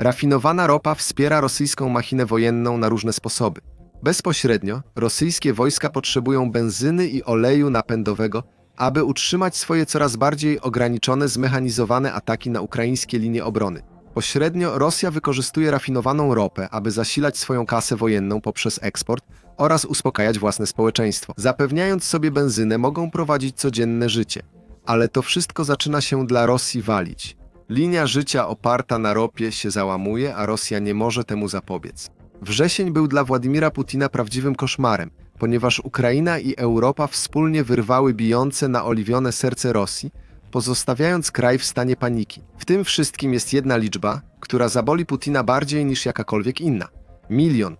Rafinowana ropa wspiera rosyjską machinę wojenną na różne sposoby. Bezpośrednio rosyjskie wojska potrzebują benzyny i oleju napędowego, aby utrzymać swoje coraz bardziej ograniczone, zmechanizowane ataki na ukraińskie linie obrony. Pośrednio Rosja wykorzystuje rafinowaną ropę, aby zasilać swoją kasę wojenną poprzez eksport oraz uspokajać własne społeczeństwo. Zapewniając sobie benzynę, mogą prowadzić codzienne życie. Ale to wszystko zaczyna się dla Rosji walić. Linia życia oparta na ropie się załamuje, a Rosja nie może temu zapobiec. Wrzesień był dla Władimira Putina prawdziwym koszmarem, ponieważ Ukraina i Europa wspólnie wyrwały bijące, naoliwione serce Rosji, pozostawiając kraj w stanie paniki. W tym wszystkim jest jedna liczba, która zaboli Putina bardziej niż jakakolwiek inna. Milion.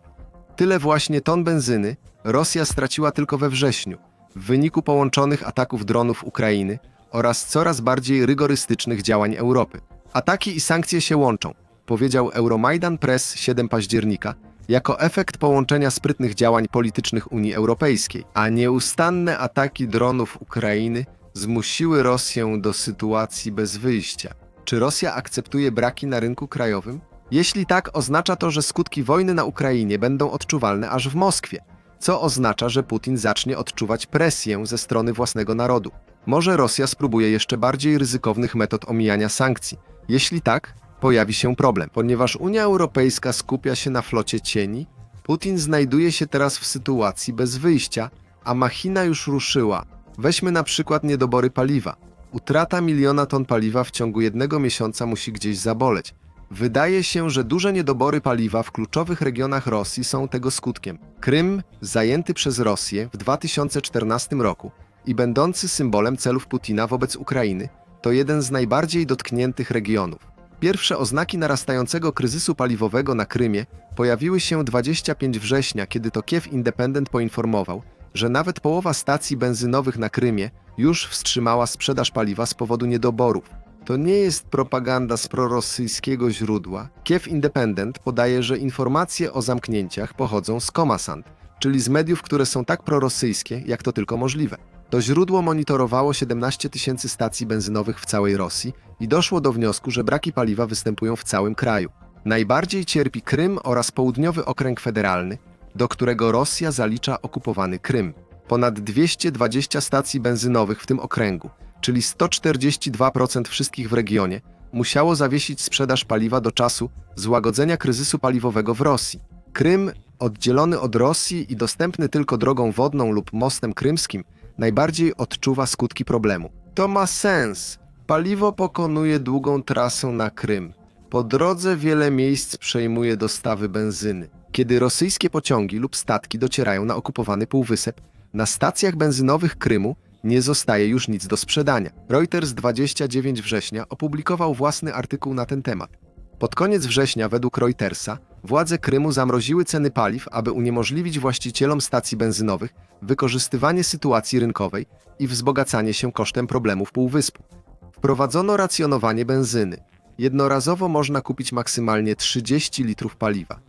Tyle właśnie ton benzyny Rosja straciła tylko we wrześniu, w wyniku połączonych ataków dronów Ukrainy oraz coraz bardziej rygorystycznych działań Europy. Ataki i sankcje się łączą, powiedział Euromaidan Press 7 października, jako efekt połączenia sprytnych działań politycznych Unii Europejskiej, a nieustanne ataki dronów Ukrainy zmusiły Rosję do sytuacji bez wyjścia. Czy Rosja akceptuje braki na rynku krajowym? Jeśli tak, oznacza to, że skutki wojny na Ukrainie będą odczuwalne aż w Moskwie, co oznacza, że Putin zacznie odczuwać presję ze strony własnego narodu. Może Rosja spróbuje jeszcze bardziej ryzykownych metod omijania sankcji. Jeśli tak, pojawi się problem, ponieważ Unia Europejska skupia się na flocie cieni. Putin znajduje się teraz w sytuacji bez wyjścia, a machina już ruszyła. Weźmy na przykład niedobory paliwa. Utrata miliona ton paliwa w ciągu jednego miesiąca musi gdzieś zaboleć. Wydaje się, że duże niedobory paliwa w kluczowych regionach Rosji są tego skutkiem. Krym, zajęty przez Rosję w 2014 roku i będący symbolem celów Putina wobec Ukrainy, to jeden z najbardziej dotkniętych regionów. Pierwsze oznaki narastającego kryzysu paliwowego na Krymie pojawiły się 25 września, kiedy to Kiew Independent poinformował, że nawet połowa stacji benzynowych na Krymie już wstrzymała sprzedaż paliwa z powodu niedoborów. To nie jest propaganda z prorosyjskiego źródła. Kiev Independent podaje, że informacje o zamknięciach pochodzą z Komasant, czyli z mediów, które są tak prorosyjskie, jak to tylko możliwe. To źródło monitorowało 17 tysięcy stacji benzynowych w całej Rosji i doszło do wniosku, że braki paliwa występują w całym kraju. Najbardziej cierpi Krym oraz południowy okręg federalny, do którego Rosja zalicza okupowany Krym. Ponad 220 stacji benzynowych w tym okręgu, czyli 142% wszystkich w regionie, musiało zawiesić sprzedaż paliwa do czasu złagodzenia kryzysu paliwowego w Rosji. Krym, oddzielony od Rosji i dostępny tylko drogą wodną lub mostem krymskim, najbardziej odczuwa skutki problemu. To ma sens. Paliwo pokonuje długą trasę na Krym. Po drodze wiele miejsc przejmuje dostawy benzyny. Kiedy rosyjskie pociągi lub statki docierają na okupowany półwysep, na stacjach benzynowych Krymu nie zostaje już nic do sprzedania. Reuters 29 września opublikował własny artykuł na ten temat. Pod koniec września, według Reutersa, władze Krymu zamroziły ceny paliw, aby uniemożliwić właścicielom stacji benzynowych wykorzystywanie sytuacji rynkowej i wzbogacanie się kosztem problemów półwyspu. Wprowadzono racjonowanie benzyny. Jednorazowo można kupić maksymalnie 30 litrów paliwa.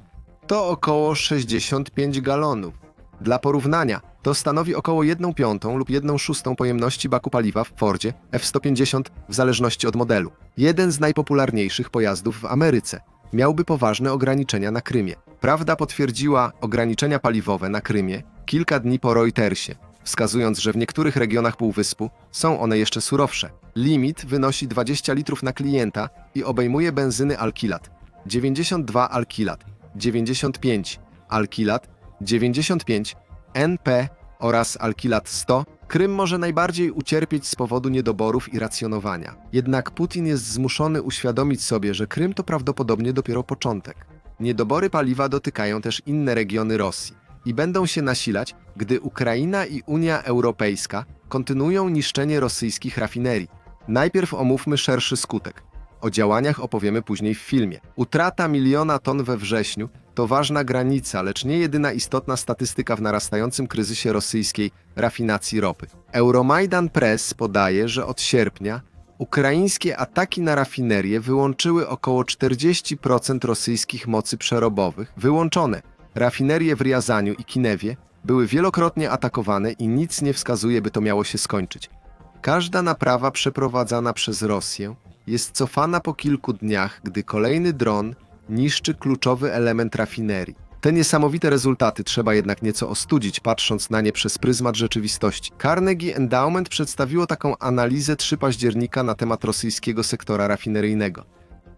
To około 65 galonów. Dla porównania, to stanowi około 1 piątą lub 1 szóstą pojemności baku paliwa w Fordzie F-150 w zależności od modelu. Jeden z najpopularniejszych pojazdów w Ameryce miałby poważne ograniczenia na Krymie. Prawda potwierdziła ograniczenia paliwowe na Krymie kilka dni po Reutersie, wskazując, że w niektórych regionach półwyspu są one jeszcze surowsze. Limit wynosi 20 litrów na klienta i obejmuje benzyny alkilat 92 alkilat, 95 alkilat, 95 NP oraz alkilat 100, Krym może najbardziej ucierpieć z powodu niedoborów i racjonowania. Jednak Putin jest zmuszony uświadomić sobie, że Krym to prawdopodobnie dopiero początek. Niedobory paliwa dotykają też inne regiony Rosji i będą się nasilać, gdy Ukraina i Unia Europejska kontynuują niszczenie rosyjskich rafinerii. Najpierw omówmy szerszy skutek. O działaniach opowiemy później w filmie. Utrata miliona ton we wrześniu to ważna granica, lecz nie jedyna istotna statystyka w narastającym kryzysie rosyjskiej rafinacji ropy. Euromaidan Press podaje, że od sierpnia ukraińskie ataki na rafinerie wyłączyły około 40% rosyjskich mocy przerobowych. Wyłączone. Rafinerie w Riazaniu i Kinewie były wielokrotnie atakowane i nic nie wskazuje, by to miało się skończyć. Każda naprawa przeprowadzana przez Rosję jest cofana po kilku dniach, gdy kolejny dron niszczy kluczowy element rafinerii. Te niesamowite rezultaty trzeba jednak nieco ostudzić, patrząc na nie przez pryzmat rzeczywistości. Carnegie Endowment przedstawiło taką analizę 3 października na temat rosyjskiego sektora rafineryjnego.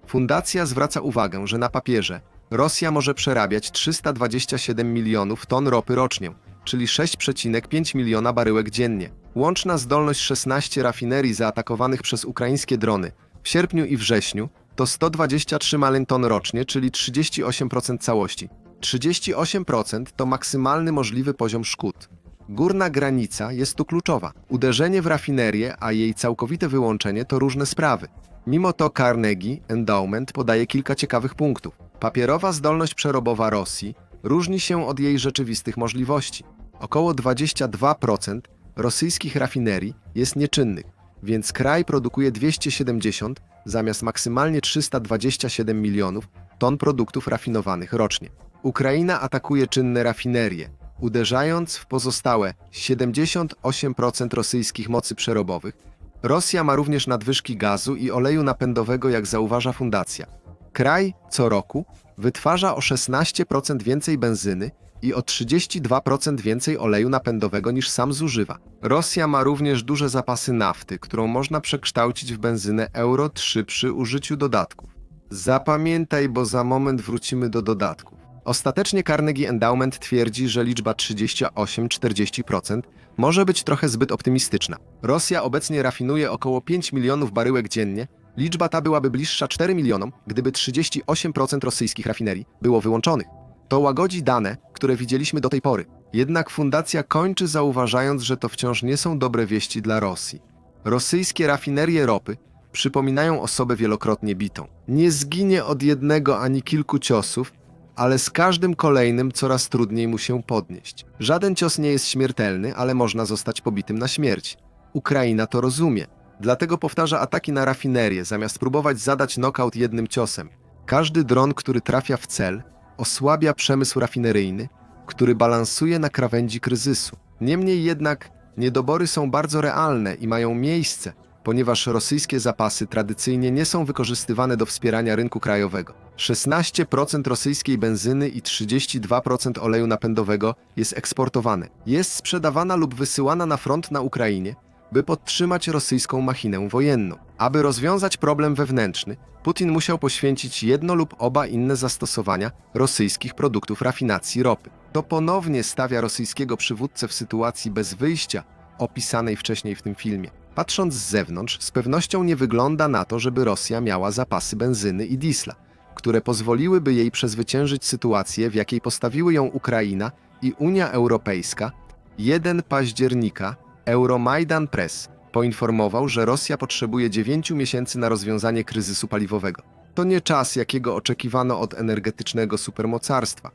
Fundacja zwraca uwagę, że na papierze Rosja może przerabiać 327 milionów ton ropy rocznie, czyli 6,5 miliona baryłek dziennie. Łączna zdolność 16 rafinerii zaatakowanych przez ukraińskie drony w sierpniu i wrześniu to 123 malin ton rocznie, czyli 38% całości. 38% to maksymalny możliwy poziom szkód. Górna granica jest tu kluczowa. Uderzenie w rafinerię, a jej całkowite wyłączenie to różne sprawy. Mimo to Carnegie Endowment podaje kilka ciekawych punktów. Papierowa zdolność przerobowa Rosji różni się od jej rzeczywistych możliwości. Około 22% rosyjskich rafinerii jest nieczynnych, więc kraj produkuje 270 zamiast maksymalnie 327 milionów ton produktów rafinowanych rocznie. Ukraina atakuje czynne rafinerie, uderzając w pozostałe 78% rosyjskich mocy przerobowych. Rosja ma również nadwyżki gazu i oleju napędowego, jak zauważa fundacja. Kraj co roku wytwarza o 16% więcej benzyny i o 32% więcej oleju napędowego niż sam zużywa. Rosja ma również duże zapasy nafty, którą można przekształcić w benzynę Euro 3 przy użyciu dodatków. Zapamiętaj, bo za moment wrócimy do dodatków. Ostatecznie Carnegie Endowment twierdzi, że liczba 38-40% może być trochę zbyt optymistyczna. Rosja obecnie rafinuje około 5 milionów baryłek dziennie. Liczba ta byłaby bliższa 4 milionom, gdyby 38% rosyjskich rafinerii było wyłączonych. To łagodzi dane, które widzieliśmy do tej pory. Jednak fundacja kończy zauważając, że to wciąż nie są dobre wieści dla Rosji. Rosyjskie rafinerie ropy przypominają osobę wielokrotnie bitą. Nie zginie od jednego ani kilku ciosów, ale z każdym kolejnym coraz trudniej mu się podnieść. Żaden cios nie jest śmiertelny, ale można zostać pobitym na śmierć. Ukraina to rozumie, dlatego powtarza ataki na rafinerię, zamiast próbować zadać knockout jednym ciosem. Każdy dron, który trafia w cel, osłabia przemysł rafineryjny, który balansuje na krawędzi kryzysu. Niemniej jednak niedobory są bardzo realne i mają miejsce, ponieważ rosyjskie zapasy tradycyjnie nie są wykorzystywane do wspierania rynku krajowego. 16% rosyjskiej benzyny i 32% oleju napędowego jest eksportowane. Jest sprzedawana lub wysyłana na front na Ukrainie, by podtrzymać rosyjską machinę wojenną. Aby rozwiązać problem wewnętrzny, Putin musiał poświęcić jedno lub oba inne zastosowania rosyjskich produktów rafinacji ropy. To ponownie stawia rosyjskiego przywódcę w sytuacji bez wyjścia, opisanej wcześniej w tym filmie. Patrząc z zewnątrz, z pewnością nie wygląda na to, żeby Rosja miała zapasy benzyny i diesla, które pozwoliłyby jej przezwyciężyć sytuację, w jakiej postawiły ją Ukraina i Unia Europejska 1 października Euromaidan Press poinformował, że Rosja potrzebuje 9 miesięcy na rozwiązanie kryzysu paliwowego. To nie czas, jakiego oczekiwano od energetycznego supermocarstwa.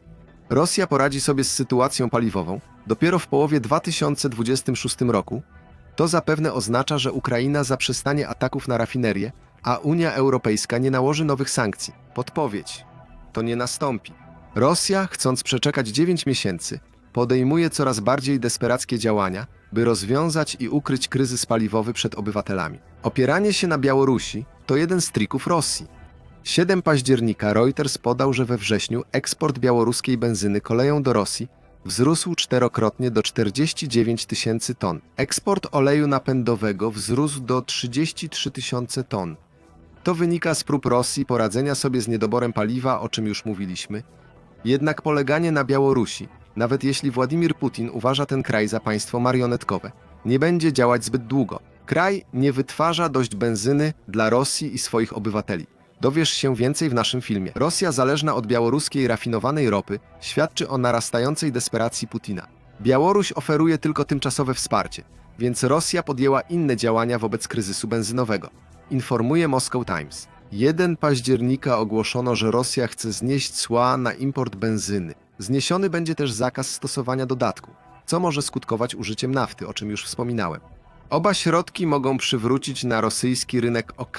Rosja poradzi sobie z sytuacją paliwową dopiero w połowie 2026 roku. To zapewne oznacza, że Ukraina zaprzestanie ataków na rafinerię, a Unia Europejska nie nałoży nowych sankcji. Podpowiedź. To nie nastąpi. Rosja, chcąc przeczekać 9 miesięcy, podejmuje coraz bardziej desperackie działania, by rozwiązać i ukryć kryzys paliwowy przed obywatelami. Opieranie się na Białorusi to jeden z trików Rosji. 7 października Reuters podał, że we wrześniu eksport białoruskiej benzyny koleją do Rosji wzrósł czterokrotnie do 49 tysięcy ton. Eksport oleju napędowego wzrósł do 33 tysiące ton. To wynika z prób Rosji poradzenia sobie z niedoborem paliwa, o czym już mówiliśmy. Jednak poleganie na Białorusi, nawet jeśli Władimir Putin uważa ten kraj za państwo marionetkowe, nie będzie działać zbyt długo. Kraj nie wytwarza dość benzyny dla Rosji i swoich obywateli. Dowiesz się więcej w naszym filmie. Rosja zależna od białoruskiej rafinowanej ropy świadczy o narastającej desperacji Putina. Białoruś oferuje tylko tymczasowe wsparcie, więc Rosja podjęła inne działania wobec kryzysu benzynowego. Informuje Moscow Times. 1 października ogłoszono, że Rosja chce znieść cła na import benzyny. Zniesiony będzie też zakaz stosowania dodatku, co może skutkować użyciem nafty, o czym już wspominałem. Oba środki mogą przywrócić na rosyjski rynek OK.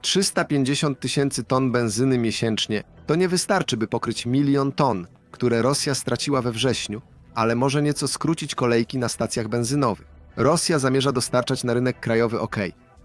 350 tysięcy ton benzyny miesięcznie to nie wystarczy, by pokryć milion ton, które Rosja straciła we wrześniu, ale może nieco skrócić kolejki na stacjach benzynowych. Rosja zamierza dostarczać na rynek krajowy OK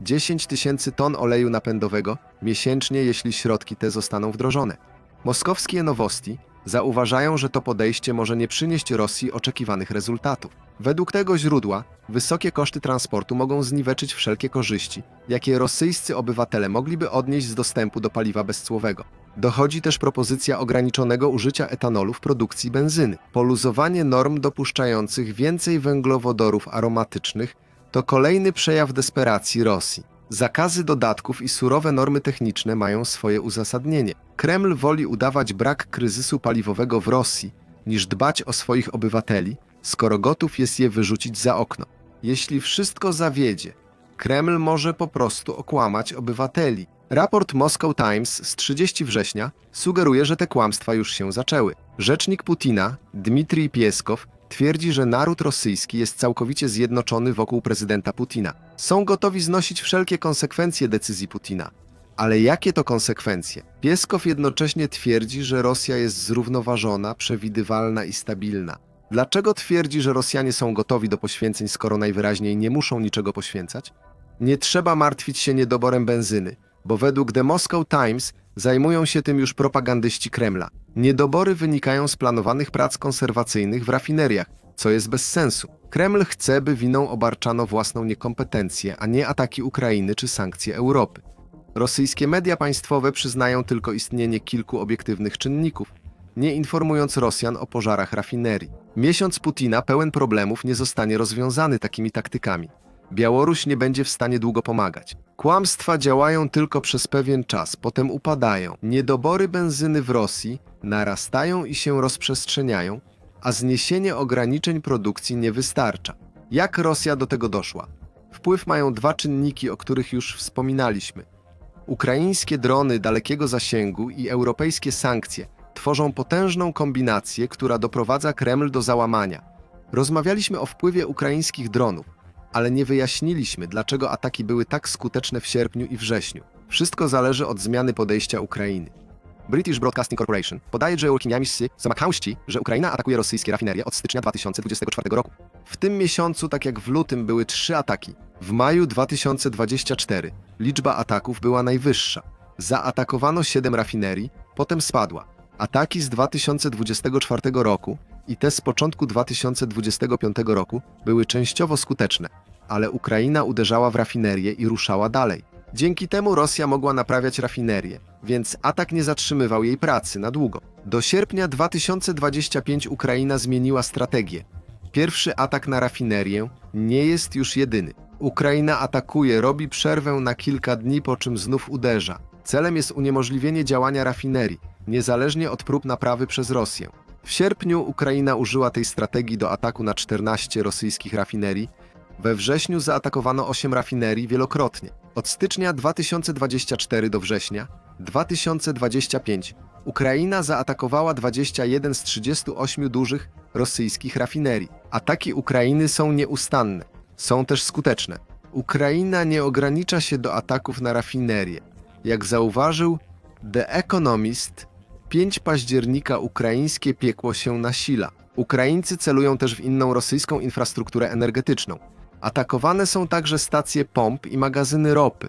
10 tysięcy ton oleju napędowego miesięcznie, jeśli środki te zostaną wdrożone. Moskowskie Nowosti zauważają, że to podejście może nie przynieść Rosji oczekiwanych rezultatów. Według tego źródła wysokie koszty transportu mogą zniweczyć wszelkie korzyści, jakie rosyjscy obywatele mogliby odnieść z dostępu do paliwa bezcłowego. Dochodzi też propozycja ograniczonego użycia etanolu w produkcji benzyny. Poluzowanie norm dopuszczających więcej węglowodorów aromatycznych to kolejny przejaw desperacji Rosji. Zakazy dodatków i surowe normy techniczne mają swoje uzasadnienie. Kreml woli udawać brak kryzysu paliwowego w Rosji, niż dbać o swoich obywateli, skoro gotów jest je wyrzucić za okno. Jeśli wszystko zawiedzie, Kreml może po prostu okłamać obywateli. Raport Moscow Times z 30 września sugeruje, że te kłamstwa już się zaczęły. Rzecznik Putina, Dmitrij Pieskow, twierdzi, że naród rosyjski jest całkowicie zjednoczony wokół prezydenta Putina. Są gotowi znosić wszelkie konsekwencje decyzji Putina. Ale jakie to konsekwencje? Pieskow jednocześnie twierdzi, że Rosja jest zrównoważona, przewidywalna i stabilna. Dlaczego twierdzi, że Rosjanie są gotowi do poświęceń, skoro najwyraźniej nie muszą niczego poświęcać? Nie trzeba martwić się niedoborem benzyny, bo według The Moscow Times zajmują się tym już propagandyści Kremla. Niedobory wynikają z planowanych prac konserwacyjnych w rafineriach, co jest bez sensu. Kreml chce, by winą obarczano własną niekompetencję, a nie ataki Ukrainy czy sankcje Europy. Rosyjskie media państwowe przyznają tylko istnienie kilku obiektywnych czynników, nie informując Rosjan o pożarach rafinerii. Miesiąc Putina pełen problemów nie zostanie rozwiązany takimi taktykami. Białoruś nie będzie w stanie długo pomagać. Kłamstwa działają tylko przez pewien czas, potem upadają. Niedobory benzyny w Rosji narastają i się rozprzestrzeniają, a zniesienie ograniczeń produkcji nie wystarcza. Jak Rosja do tego doszła? Wpływ mają dwa czynniki, o których już wspominaliśmy. Ukraińskie drony dalekiego zasięgu i europejskie sankcje tworzą potężną kombinację, która doprowadza Kreml do załamania. Rozmawialiśmy o wpływie ukraińskich dronów, ale nie wyjaśniliśmy, dlaczego ataki były tak skuteczne w sierpniu i wrześniu. Wszystko zależy od zmiany podejścia Ukrainy. British Broadcasting Corporation podaje, że Urkiniamisy zamachałści, że Ukraina atakuje rosyjskie rafinerie od stycznia 2024 roku. W tym miesiącu, tak jak w lutym, były trzy ataki. W maju 2024 liczba ataków była najwyższa. Zaatakowano 7 rafinerii, potem spadła. Ataki z 2024 roku i te z początku 2025 roku były częściowo skuteczne, ale Ukraina uderzała w rafinerię i ruszała dalej. Dzięki temu Rosja mogła naprawiać rafinerię, więc atak nie zatrzymywał jej pracy na długo. Do sierpnia 2025 Ukraina zmieniła strategię. Pierwszy atak na rafinerię nie jest już jedyny. Ukraina atakuje, robi przerwę na kilka dni, po czym znów uderza. Celem jest uniemożliwienie działania rafinerii, niezależnie od prób naprawy przez Rosję. W sierpniu Ukraina użyła tej strategii do ataku na 14 rosyjskich rafinerii. We wrześniu zaatakowano 8 rafinerii wielokrotnie. Od stycznia 2024 do września 2025 Ukraina zaatakowała 21 z 38 dużych rosyjskich rafinerii. Ataki Ukrainy są nieustanne, są też skuteczne. Ukraina nie ogranicza się do ataków na rafinerie. Jak zauważył The Economist, 5 października ukraińskie piekło się nasila. Ukraińcy celują też w inną rosyjską infrastrukturę energetyczną. Atakowane są także stacje pomp i magazyny ropy.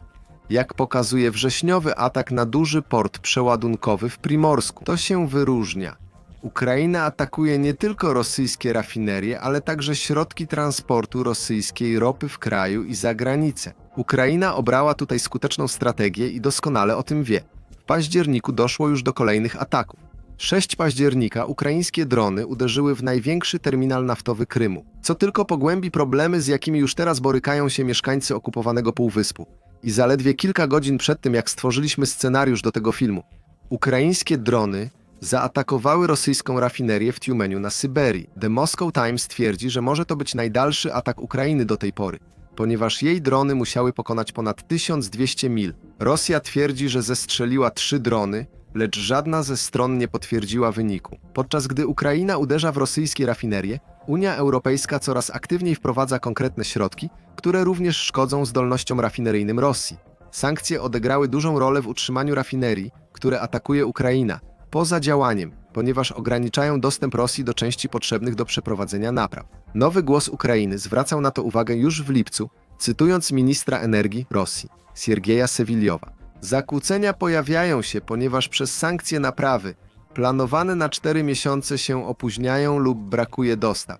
Jak pokazuje wrześniowy atak na duży port przeładunkowy w Primorsku. To się wyróżnia. Ukraina atakuje nie tylko rosyjskie rafinerie, ale także środki transportu rosyjskiej ropy w kraju i za granicę. Ukraina obrała tutaj skuteczną strategię i doskonale o tym wie. W październiku doszło już do kolejnych ataków. 6 października ukraińskie drony uderzyły w największy terminal naftowy Krymu, co tylko pogłębi problemy, z jakimi już teraz borykają się mieszkańcy okupowanego półwyspu. I zaledwie kilka godzin przed tym, jak stworzyliśmy scenariusz do tego filmu, ukraińskie drony zaatakowały rosyjską rafinerię w Tiumeniu na Syberii. The Moscow Times twierdzi, że może to być najdalszy atak Ukrainy do tej pory, ponieważ jej drony musiały pokonać ponad 1200 mil. Rosja twierdzi, że zestrzeliła trzy drony, lecz żadna ze stron nie potwierdziła wyniku. Podczas gdy Ukraina uderza w rosyjskie rafinerie, Unia Europejska coraz aktywniej wprowadza konkretne środki, które również szkodzą zdolnościom rafineryjnym Rosji. Sankcje odegrały dużą rolę w utrzymaniu rafinerii, które atakuje Ukraina, poza działaniem, ponieważ ograniczają dostęp Rosji do części potrzebnych do przeprowadzenia napraw. Nowy głos Ukrainy zwracał na to uwagę już w lipcu, cytując ministra energii Rosji, Siergieja Sewiliowa. Zakłócenia pojawiają się, ponieważ przez sankcje naprawy Planowane na 4 miesiące się opóźniają lub brakuje dostaw,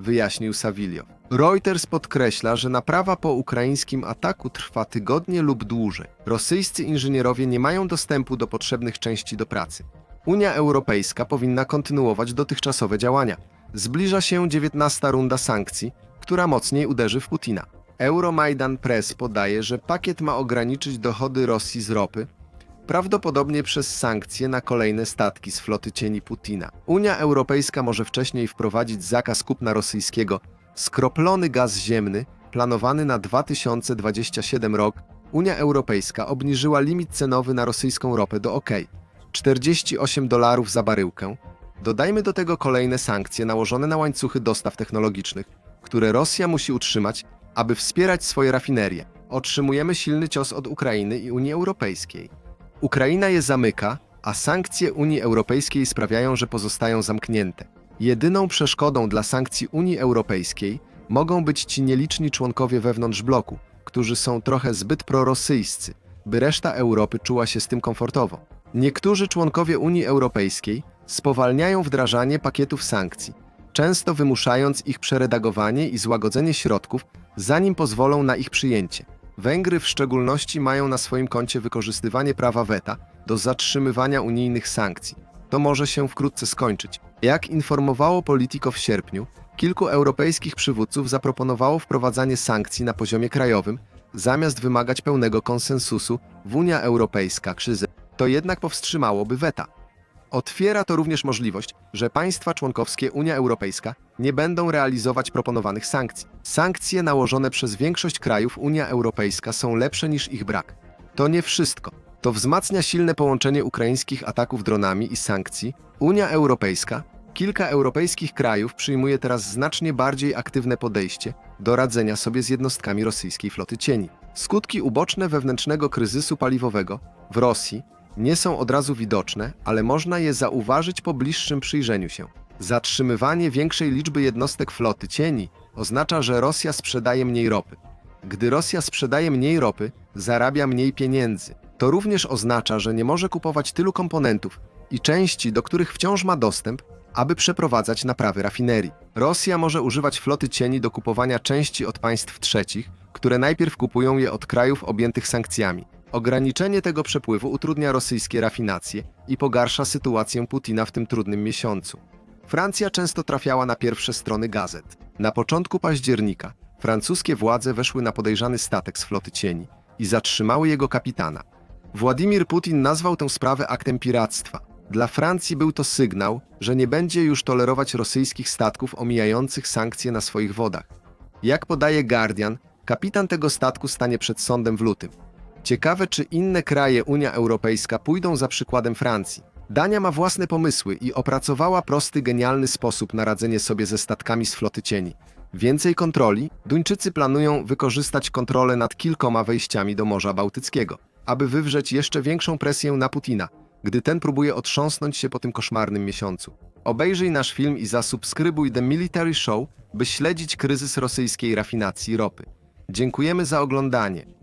wyjaśnił Savilio. Reuters podkreśla, że naprawa po ukraińskim ataku trwa tygodnie lub dłużej. Rosyjscy inżynierowie nie mają dostępu do potrzebnych części do pracy. Unia Europejska powinna kontynuować dotychczasowe działania. Zbliża się 19 runda sankcji, która mocniej uderzy w Putina. Euromaidan Press podaje, że pakiet ma ograniczyć dochody Rosji z ropy, prawdopodobnie przez sankcje na kolejne statki z floty cieni Putina. Unia Europejska może wcześniej wprowadzić zakaz kupna rosyjskiego skroplony gaz ziemny planowany na 2027 rok. Unia Europejska obniżyła limit cenowy na rosyjską ropę do OK 48 dolarów za baryłkę. Dodajmy do tego kolejne sankcje nałożone na łańcuchy dostaw technologicznych, które Rosja musi utrzymać, aby wspierać swoje rafinerie. Otrzymujemy silny cios od Ukrainy i Unii Europejskiej. Ukraina je zamyka, a sankcje Unii Europejskiej sprawiają, że pozostają zamknięte. Jedyną przeszkodą dla sankcji Unii Europejskiej mogą być ci nieliczni członkowie wewnątrz bloku, którzy są trochę zbyt prorosyjscy, by reszta Europy czuła się z tym komfortowo. Niektórzy członkowie Unii Europejskiej spowalniają wdrażanie pakietów sankcji, często wymuszając ich przeredagowanie i złagodzenie środków, zanim pozwolą na ich przyjęcie. Węgry w szczególności mają na swoim koncie wykorzystywanie prawa weta do zatrzymywania unijnych sankcji. To może się wkrótce skończyć. Jak informowało Politico w sierpniu, kilku europejskich przywódców zaproponowało wprowadzanie sankcji na poziomie krajowym, zamiast wymagać pełnego konsensusu w Unia Europejska krzyzy. To jednak powstrzymałoby weta. Otwiera to również możliwość, że państwa członkowskie Unia Europejska nie będą realizować proponowanych sankcji. Sankcje nałożone przez większość krajów Unia Europejska są lepsze niż ich brak. To nie wszystko. To wzmacnia silne połączenie ukraińskich ataków dronami i sankcji. Unia Europejska, kilka europejskich krajów przyjmuje teraz znacznie bardziej aktywne podejście do radzenia sobie z jednostkami rosyjskiej floty cieni. Skutki uboczne wewnętrznego kryzysu paliwowego w Rosji nie są od razu widoczne, ale można je zauważyć po bliższym przyjrzeniu się. Zatrzymywanie większej liczby jednostek floty cieni oznacza, że Rosja sprzedaje mniej ropy. Gdy Rosja sprzedaje mniej ropy, zarabia mniej pieniędzy. To również oznacza, że nie może kupować tylu komponentów i części, do których wciąż ma dostęp, aby przeprowadzać naprawy rafinerii. Rosja może używać floty cieni do kupowania części od państw trzecich, które najpierw kupują je od krajów objętych sankcjami. Ograniczenie tego przepływu utrudnia rosyjskie rafinacje i pogarsza sytuację Putina w tym trudnym miesiącu. Francja często trafiała na pierwsze strony gazet. Na początku października francuskie władze weszły na podejrzany statek z floty cieni i zatrzymały jego kapitana. Władimir Putin nazwał tę sprawę aktem piractwa. Dla Francji był to sygnał, że nie będzie już tolerować rosyjskich statków omijających sankcje na swoich wodach. Jak podaje Guardian, kapitan tego statku stanie przed sądem w lutym. Ciekawe, czy inne kraje Unia Europejska pójdą za przykładem Francji. Dania ma własne pomysły i opracowała prosty, genialny sposób na radzenie sobie ze statkami z floty cieni. Więcej kontroli? Duńczycy planują wykorzystać kontrolę nad kilkoma wejściami do Morza Bałtyckiego, aby wywrzeć jeszcze większą presję na Putina, gdy ten próbuje otrząsnąć się po tym koszmarnym miesiącu. Obejrzyj nasz film i zasubskrybuj The Military Show, by śledzić kryzys rosyjskiej rafinacji ropy. Dziękujemy za oglądanie.